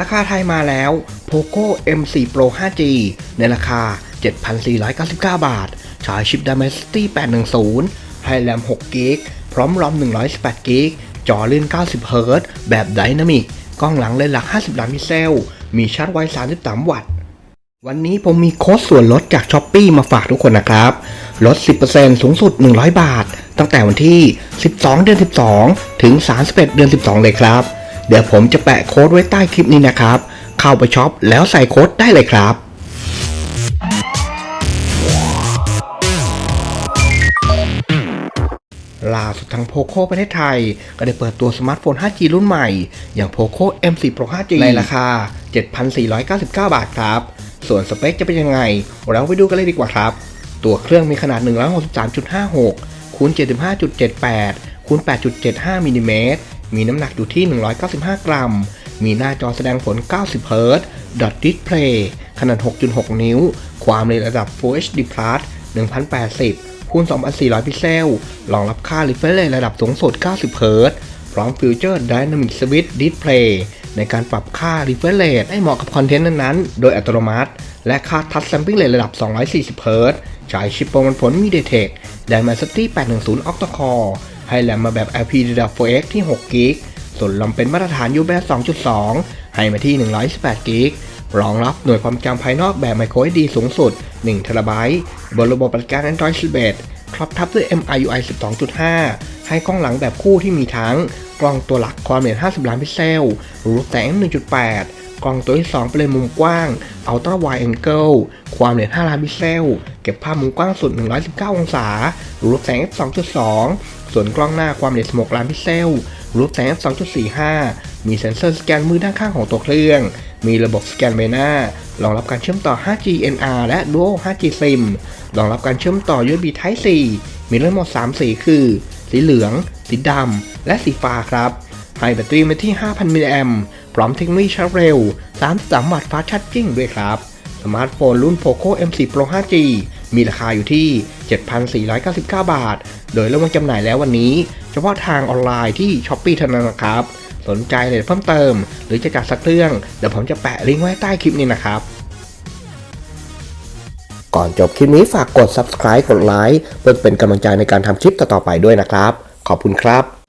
ราคาไทยมาแล้ว POCO M4 Pro 5G ในราคา 7,499 บาทใช้ชิป Dimensity 810 ให้แรม6 g b พร้อมรอม118 g b จอลื่น90 Hz แบบไดนามิก กล้องหลังเลนส์หลัก 50 ล้านพิกเซล มีชาร์จไว 33 วัตต์ วันนี้ผมมีโค้ดส่วนลดจากช้อปปีมาฝากทุกคนนะครับ ลด 10%สูงสุด 100 บาท ตั้งแต่วันที่ 12 เดือน 12 ถึง 31 เดือน 12 เลยครับ เดี๋ยวผมจะแปะโค้ดไว้ใต้คลิปนี้นะครับ เข้าไปช็อปแล้วใส่โค้ดได้เลยครับล่าสุดทาง POCO ประเทศไทย ก็ได้เปิดตัวสมาร์ทโฟน 5G รุ่นใหม่ อย่าง POCO M4 Pro 5G ในราคา 7,499 บาทครับ ส่วนสเปคจะเป็นยังไง เราไปดูกันเลยดีกว่าครับ ตัวเครื่องมีขนาด 163.56คูณ75.78คูณ8.75มิลลิเมตร มีน้ำหนักอยู่ที่ 195 กรัม มีหน้าจอแสดงผล 90 Hz Dot Display ขนาด 6.6 นิ้ว ความเร็วระดับ Full HD Plus 1080คูณ2400 พิกเซล รองรับค่า refresh rate ระดับสูงสุด 90 Hz พร้อมฟิวเจอร์ Dynamic Switch Display ในการปรับค่า refresh rate ให้เหมาะกับคอนเทนต์นั้นๆ โดยอัตโนมัติ และค่า Touch Sampling Rate ระดับ 240 Hz ใช้ชิปประมวลผล MediaTek Dimensity 810 Octa Core ให้แรมมาแบบ LPDDR4X ที่6 g b ส่วนลำเป็นมาตรฐาน UBS 2.2 ให้มาที่ 128 g b รองรับหน่วยความจำภายนอกแบบ micro SD สูงสุด 1 t b บนระบบปฏิบัติการ Android 11 ครอบทับด้วย MIUI 12.5 ให้กล้องหลังแบบคู่ที่มีทั้ง กล้องตัวหลักความละเอียด 50 ล้านพิกเซล รูปแสง 1.8 กล้องตัวที่ 2 เป็นเลนส์มุมกว้าง Ultra Wide Angle ความละเอียด5ล้านพิกเซล เก็บภาพมุมกว้างสุด 119 องศา รูปแสง f 2.2 ส่วนกล้องหน้าความละเอียด16ล้านพิกเซล รูปแสง f 2.45 มีเซ็นเซอร์สแกนมือด้านข้างของตัวเครื่อง มีระบบสแกนใบหน้ารองรับการเชื่อมต่อ 5G NR และ Dual 5G SIM รองรับการเชื่อมต่อ USB Type C มีทั้งหมด 3 สีคือ สีเหลือง สีดำ และสีฟ้าครับ ให้แบตเตอรี่มาที่ 5,000 มิลลิแอมป์พร้อมเทคโนโลยีชาร์จเร็ว 33 วัตต์ฟาสต์ชาร์จจิ้งด้วยครับ สมาร์ทโฟนรุ่น POCO M4 Pro 5G มีราคาอยู่ที่ 7,499 บาท โดยเริ่มวางจำหน่ายแล้ววันนี้ เฉพาะทางออนไลน์ที่ Shopee เท่านั้นนะครับ สนใจเลยเพิ่มเติม หรือจะจัดสักเครื่อง เดี๋ยวผมจะแปะลิงก์ไว้ใต้คลิปนี้นะครับก่อนจบคลิปนี้ฝากกด subscribe กดไลค์เพื่อเป็นกำลังใจในการทำคลิปต่อๆไปด้วยนะครับ ขอบคุณครับ